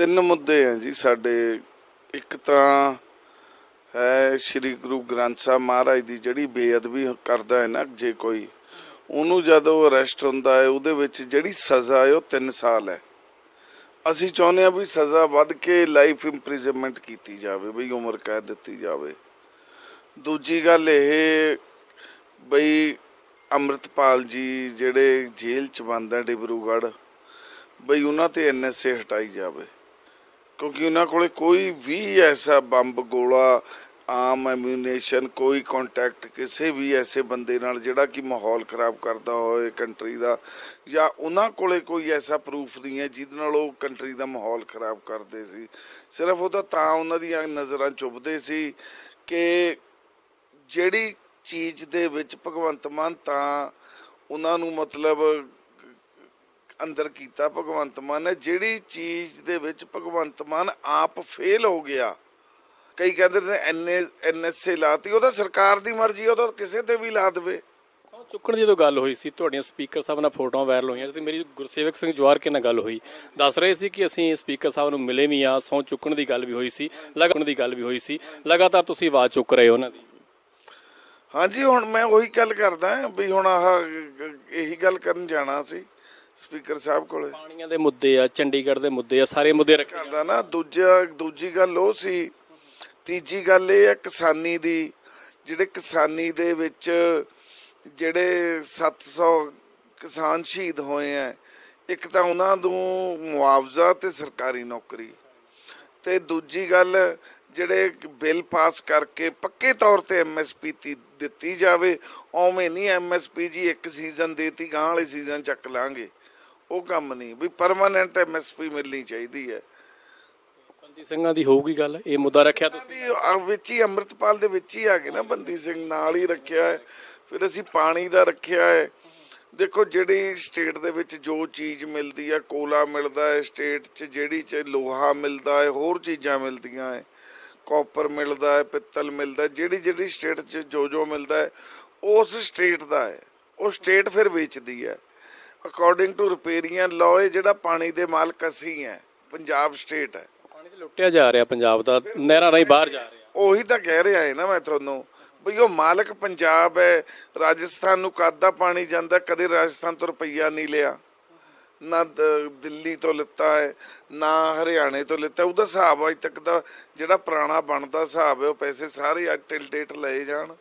ਤਿੰਨ ਮੁੱਦੇ ਆ ਜੀ ਸਾਡੇ। ਇੱਕ ਤਾਂ ਹੈ ਸ੍ਰੀ ਗੁਰੂ ਗ੍ਰੰਥ ਸਾਹਿਬ ਮਹਾਰਾਜ ਦੀ ਜਿਹੜੀ ਬੇਅਦਬੀ ਕਰਦਾ ਹੈ ਨਾ, ਜੇ ਕੋਈ, ਉਹਨੂੰ ਜਦੋਂ ਅਰੈਸਟ ਹੁੰਦਾ ਹੈ, ਉਹਦੇ ਵਿੱਚ ਜਿਹੜੀ ਸਜ਼ਾ ਹੈ ਉਹ 3 ਸਾਲ ਹੈ। ਅਸੀਂ ਚਾਹੁੰਦੇ ਆ ਵੀ ਸਜ਼ਾ ਵੱਧ ਕੇ ਲਾਈਫ ਇੰਪ੍ਰਿਜ਼ਨਮੈਂਟ ਕੀਤੀ ਜਾਵੇ, ਬਈ ਉਮਰ ਕੈਦ ਦਿੱਤੀ ਜਾਵੇ। ਦੂਜੀ ਗੱਲ ਇਹ, ਬਈ ਅੰਮ੍ਰਿਤਪਾਲ ਜੀ ਜਿਹੜੇ ਜੇਲ੍ਹ ਚ ਬੰਦ ਹੈ ਡਿਬਰੂਗੜ੍ਹ, ਬਈ ਉਹਨਾਂ ਤੇ ਐਨਐਸਏ ਹਟਾਈ ਜਾਵੇ। ਕਿਉਂਕਿ ਉਹਨਾਂ ਕੋਲੇ ਕੋਈ ਵੀ ਐਸਾ ਬੰਬ, ਗੋਲਾ, ਆਮ ਐਮਿਊਨੇਸ਼ਨ ਕੋਈ ਕੰਟੈਕਟ ਕਿਸੇ ਵੀ ਐਸੇ ਬੰਦੇ ਨਾਲ ਜਿਹੜਾ ਕਿ ਮਾਹੌਲ ਖਰਾਬ ਕਰਦਾ ਹੋਵੇ ਕੰਟਰੀ ਦਾ ਜਾਂ ਉਹਨਾਂ ਕੋਲੇ ਕੋਈ ਐਸਾ ਪ੍ਰੂਫ ਨਹੀਂ ਹੈ ਜਿਹਦੇ ਨਾਲ ਉਹ ਕੰਟਰੀ ਦਾ ਮਾਹੌਲ ਖਰਾਬ ਕਰਦੇ ਸੀ। ਸਿਰਫ ਉਹ ਤਾਂ ਤਾਂ ਉਹਨਾਂ ਦੀਆਂ ਨਜ਼ਰਾਂ ਚੁੱਭਦੇ ਸੀ ਕਿ ਜਿਹੜੀ ਚੀਜ਼ ਦੇ ਵਿੱਚ ਭਗਵੰਤ ਮਾਨ ਤਾਂ ਉਹਨਾਂ ਨੂੰ ਮਤਲਬ ਅੰਦਰ ਕੀਤਾ ਭਗਵੰਤ ਮਾਨ ਨੇ ਜਿਹੜੀ ਚੀਜ਼ ਦੇ ਵਿੱਚ ਭਗਵੰਤ ਮਾਨ ਆਪ ਫੇਲ ਹੋ ਗਿਆ। ਕਈ ਕਹਿੰਦੇ ਨੇ ਐਨਏ ਐਨਐਸਏ ਲਾਤੀ ਉਹ ਤਾਂ ਸਰਕਾਰ ਦੀ ਮਰਜ਼ੀ ਉਹ ਤਾਂ ਕਿਸੇ ਤੇ ਵੀ ਲਾ ਦੇਵੇ। ਚੁੱਕਣ ਦੀ ਜਦੋਂ ਗੱਲ ਹੋਈ ਸੀ ਤੁਹਾਡੀਆਂ ਸਪੀਕਰ ਸਾਹਿਬ ਨਾਲ ਫੋਟੋਆਂ ਵਾਇਰਲ ਹੋਈਆਂ ਤੇ ਮੇਰੀ ਗੁਰਸੇਵਕ ਸਿੰਘ ਜਵਾਰ ਕੇ ਨਾਲ ਗੱਲ ਹੋਈ। ਦੱਸ ਰਹੇ ਸੀ ਕਿ ਅਸੀਂ ਸਪੀਕਰ ਸਾਹਿਬ ਨੂੰ ਮਿਲੇ ਵੀ ਆ ਸਹੁੰ ਚੁੱਕਣ ਦੀ ਗੱਲ ਵੀ ਹੋਈ ਸੀ ਲਗਾਉਣ ਦੀ ਗੱਲ ਵੀ ਹੋਈ ਸੀ। ਲਗਾਤਾਰ ਤੁਸੀਂ ਆਵਾਜ਼ ਚੁੱਕ ਰਹੇ ਹੋ ਉਹਨਾਂ ਦੀ। ਹਾਂਜੀ ਹੁਣ ਮੈਂ ਉਹੀ ਗੱਲ ਕਰਦਾ ਵੀ ਹੁਣ ਆਹ ਇਹੀ ਗੱਲ ਕਰਨ ਜਾਣਾ ਸੀ। ਸਪੀਕਰ ਸਾਹਿਬ ਕੋਲੇ। ਪਾਣੀਆਂ ਦੇ ਮੁੱਦੇ ਆ ਚੰਡੀਗੜ੍ਹ ਦੇ ਮੁੱਦੇ ਆ ਸਾਰੇ ਮੁੱਦੇ ਰੱਖੇ ਕਰਦਾ ਨਾ ਦੂਜਾ ਦੂਜੀ ਗੱਲ ਉਹ ਸੀ ਤੀਜੀ ਗੱਲ ਇਹ ਹੈ ਕਿਸਾਨੀ ਦੀ ਜਿਹੜੇ ਕਿਸਾਨੀ ਦੇ ਵਿੱਚ ਜਿਹੜੇ 700 ਕਿਸਾਨ ਸ਼ਹੀਦ ਹੋਏ ਆ ਇੱਕ ਤਾਂ ਉਹਨਾਂ ਨੂੰ ਮੁਆਵਜ਼ਾ ਤੇ ਸਰਕਾਰੀ ਨੌਕਰੀ ਤੇ ਦੂਜੀ ਗੱਲ ਜਿਹੜੇ ਬਿੱਲ ਪਾਸ ਕਰਕੇ ਪੱਕੇ ਤੌਰ ਤੇ ਐਮਐਸਪੀ ਦਿੱਤੀ ਜਾਵੇ ਓਵੇਂ ਨਹੀਂ ਐਮਐਸਪੀ ਜੀ ਇੱਕ ਸੀਜ਼ਨ ਦੇਤੀ ਗਾਂ ਵਾਲੇ ਸੀਜ਼ਨ ਚੱਕ ਲਾਂਗੇ। ਉਹ ਕੰਮ ਨਹੀਂ ਵੀ ਪਰਮਾਨੈਂਟ ਐਮਐਸਪੀ ਮਿਲਣੀ ਚਾਹੀਦੀ ਹੈ। ਬੰਦੀ ਸਿੰਘਾਂ ਦੀ ਹੋਊਗੀ ਗੱਲ ਇਹ ਮੁੱਦਾ ਰੱਖਿਆ ਤੁਸੀਂ? ਵਿੱਚ ਹੀ ਅੰਮ੍ਰਿਤਪਾਲ ਦੇ ਵਿੱਚ ਹੀ ਆ ਗਏ ਨਾ ਬੰਦੀ ਸਿੰਘ ਨਾਲ ਹੀ ਰੱਖਿਆ ਹੈ। ਫਿਰ ਅਸੀਂ ਪਾਣੀ ਦਾ ਰੱਖਿਆ ਹੈ। ਦੇਖੋ ਜਿਹੜੀ ਸਟੇਟ ਦੇ ਵਿੱਚ ਜੋ ਚੀਜ਼ ਮਿਲਦੀ ਹੈ ਕੋਲਾ ਮਿਲਦਾ ਹੈ ਸਟੇਟ 'ਚ ਜਿਹੜੀ ਚ ਲੋਹਾ ਮਿਲਦਾ ਹੈ ਹੋਰ ਚੀਜ਼ਾਂ ਮਿਲਦੀਆਂ ਹੈ। ਕਾਪਰ ਮਿਲਦਾ ਹੈ ਪਿੱਤਲ ਮਿਲਦਾ ਹੈ ਜਿਹੜੀ ਜਿਹੜੀ ਸਟੇਟ 'ਚ ਜੋ ਜੋ ਮਿਲਦਾ ਹੈ ਉਸ ਸਟੇਟ ਦਾ ਹੈ। ਉਹ ਸਟੇਟ ਫਿਰ ਵੇਚਦੀ ਹੈ। ਅਕੋਰਡਿੰਗ ਟੂ ਰਿਪੇਰੀਅਨ ਲਾਅ ਇਹ ਜਿਹੜਾ ਪਾਣੀ ਦੇ ਮਾਲਕ ਅਸੀਂ ਹੈ ਪੰਜਾਬ ਸਟੇਟ ਹੈ। ਪਾਣੀ ਤੇ ਲੁੱਟਿਆ ਜਾ ਰਿਹਾ ਪੰਜਾਬ ਦਾ ਨਹਿਰਾਂ ਰਾਹੀਂ ਬਾਹਰ ਜਾ ਰਿਹਾ। ਉਹੀ ਤਾਂ ਕਹਿ ਰਿਹਾ ਹੈ ਨਾ ਮੈਂ ਤੁਹਾਨੂੰ ਬਈ ਉਹ ਮਾਲਕ ਪੰਜਾਬ ਹੈ ਰਾਜਸਥਾਨ ਨੂੰ ਕਾਦਾ ਪਾਣੀ ਜਾਂਦਾ ਕਦੇ ਰਾਜਸਥਾਨ ਤੋਂ ਰੁਪਈਆ ਨਹੀਂ ਲਿਆ। ਨਾ ਦਿੱਲੀ ਤੋਂ ਲਿੱਤਾ ਹੈ ਨਾ ਹਰਿਆਣੇ ਤੋਂ ਲਿੱਤਾ ਉਹਦਾ ਹਿਸਾਬ ਅਜ ਤੱਕ ਦਾ ਜਿਹੜਾ ਪੁਰਾਣਾ ਬਣਦਾ ਹਿਸਾਬ ਹੈ ਉਹ ਪੈਸੇ ਸਾਰੇ ਅੱਜ ਟਿਲ ਡੇਟ ਲਏ ਜਾਣ।